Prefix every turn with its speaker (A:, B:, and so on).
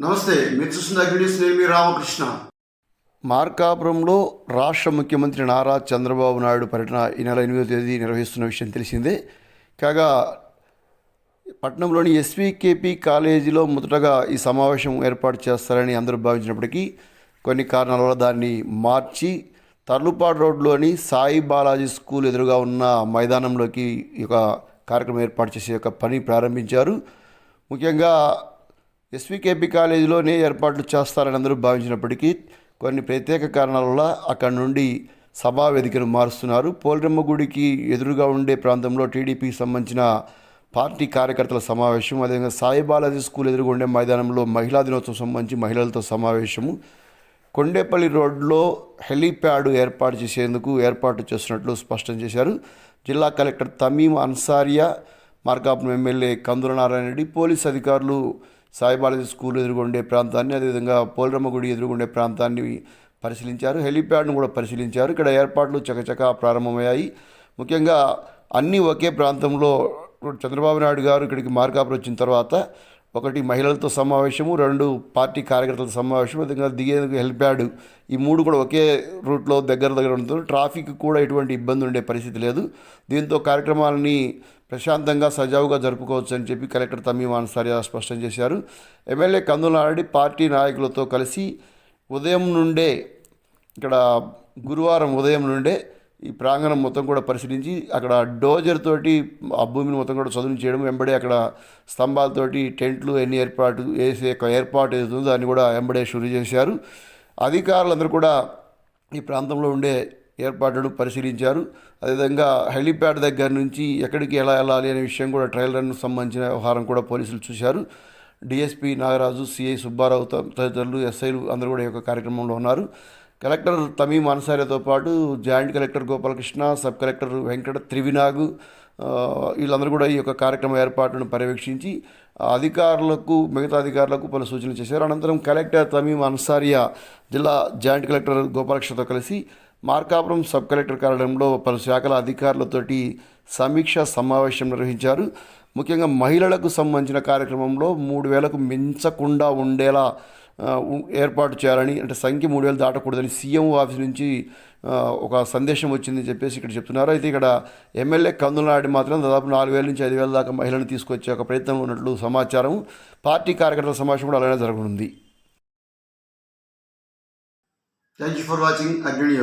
A: నమస్తే మీరు చూస్తున్న అగ్నిస్ నేను మీ రామకృష్ణ. మార్కాపురంలో రాష్ట్ర ముఖ్యమంత్రి నారా చంద్రబాబు నాయుడు పర్యటన ఈ నెల ఎనిమిదో తేదీ నిర్వహిస్తున్న విషయం తెలిసిందే. కాగా పట్నంలోని ఎస్వికేపీ కాలేజీలో మొదటగా ఈ సమావేశం ఏర్పాటు చేస్తారని అందరూ భావించినప్పటికీ కొన్ని కారణాల వల్ల దాన్ని మార్చి తర్లుపాడు రోడ్లోని సాయి బాలాజీ స్కూల్ ఎదురుగా ఉన్న మైదానంలోకి ఒక కార్యక్రమం ఏర్పాటు చేసే యొక్క పని ప్రారంభించారు. ముఖ్యంగా ఎస్వికేపీ కాలేజీలోనే ఏర్పాట్లు చేస్తారని అందరూ భావించినప్పటికీ కొన్ని ప్రత్యేక కారణాల వల్ల అక్కడి నుండి సభా వేదికను మారుస్తున్నారు. పోలిరమ్మ గుడికి ఎదురుగా ఉండే ప్రాంతంలో టీడీపీకి సంబంధించిన పార్టీ కార్యకర్తల సమావేశం అదేవిధంగా సాయి బాలాజీ స్కూల్ ఎదురుగా ఉండే మైదానంలో మహిళా దినోత్సవం సంబంధించి మహిళలతో సమావేశము. కొండేపల్లి రోడ్లో హెలీప్యాడ్ ఏర్పాటు చేసేందుకు ఏర్పాటు చేస్తున్నట్లు స్పష్టం చేశారు. జిల్లా collector Tameem Ansariya Markapuram MLA Kandula Narayana Reddy police అధికారులు సాయిబాలాజీ స్కూల్ ఎదుర్కొండే ప్రాంతాన్ని అదేవిధంగా పోలరమ్మ గుడి ఎదుర్కొండే ప్రాంతాన్ని పరిశీలించారు. హెలీప్యాడ్ను కూడా పరిశీలించారు. ఇక్కడ ఏర్పాట్లు చకచకా ప్రారంభమయ్యాయి. ముఖ్యంగా అన్నీ ఒకే ప్రాంతంలో చంద్రబాబు నాయుడు గారు ఇక్కడికి మార్కాపురం వచ్చిన తర్వాత ఒకటి మహిళలతో సమావేశము రెండు పార్టీ కార్యకర్తల సమావేశం అదేవిధంగా దిగేందుకు హెల్ప్యాడ్ ఈ మూడు కూడా ఒకే రూట్లో దగ్గర దగ్గర ఉంటుంది ట్రాఫిక్ కూడా ఎటువంటి ఇబ్బంది ఉండే పరిస్థితి లేదు. దీంతో కార్యక్రమాలని ప్రశాంతంగా సజావుగా జరుపుకోవచ్చు అని చెప్పి కలెక్టర్ తమీం అన్సారియా స్పష్టం చేశారు. ఎమ్మెల్యే కందులారెడ్డి పార్టీ నాయకులతో కలిసి ఉదయం నుండే ఇక్కడ గురువారం ఉదయం నుండే ఈ ప్రాంగణం మొత్తం కూడా పరిశీలించి అక్కడ డోజర్ తోటి ఆ భూమిని మొత్తం కూడా చదును చేయడం వెంబడే అక్కడ స్తంభాలతోటి టెంట్లు ఎన్ని ఏర్పాటు వేసే యొక్క ఏర్పాటు ఏదైతుందో దాన్ని కూడా వెంబడే షురు చేశారు. అధికారులందరూ కూడా ఈ ప్రాంతంలో ఉండే ఏర్పాట్లు పరిశీలించారు. అదేవిధంగా హెలీప్యాడ్ దగ్గర నుంచి ఎక్కడికి ఎలా వెళ్ళాలి అనే విషయం కూడా ట్రయల్ రన్ సంబంధించిన వ్యవహారం కూడా పోలీసులు చూశారు. డిఎస్పీ నాగరాజు సిఐ సుబ్బారావు తదితరులు ఎస్ఐలు అందరూ కూడా ఈ యొక్క కార్యక్రమంలో ఉన్నారు. కలెక్టర్ తమీం అన్సారితో పాటు joint collector Gopalakrishna sub collector Venkata త్రివినాగు వీళ్ళందరూ కూడా ఈ యొక్క కార్యక్రమ ఏర్పాట్లను పర్యవేక్షించి అధికారులకు మిగతా అధికారులకు పలు సూచనలు చేశారు. అనంతరం కలెక్టర్ తమీం అన్సారియా జిల్లా జాయింట్ కలెక్టర్ గోపాలకృష్ణతో కలిసి మార్కాపురం సబ్ కలెక్టర్ కార్యాలయంలో పలు శాఖల అధికారులతోటి సమీక్ష సమావేశం నిర్వహించారు. ముఖ్యంగా మహిళలకు సంబంధించిన కార్యక్రమంలో మూడు వేలకు మించకుండా ఉండేలా ఏర్పాటు చేయాలని అంటే సంఖ్య మూడు వేలు దాటకూడదని సీఎం ఆఫీస్ నుంచి ఒక సందేశం వచ్చిందని చెప్పేసి ఇక్కడ చెప్తున్నారు. అయితే ఇక్కడ ఎమ్మెల్యే కందులనాడి మాత్రం దాదాపు నాలుగు వేల నుంచి ఐదు వేల దాకా మహిళలను తీసుకొచ్చే ఒక ప్రయత్నం ఉన్నట్లు సమాచారం. పార్టీ కార్యకర్తల సమావేశం కూడా అలానే జరగనుంది. Thank you for watching Agri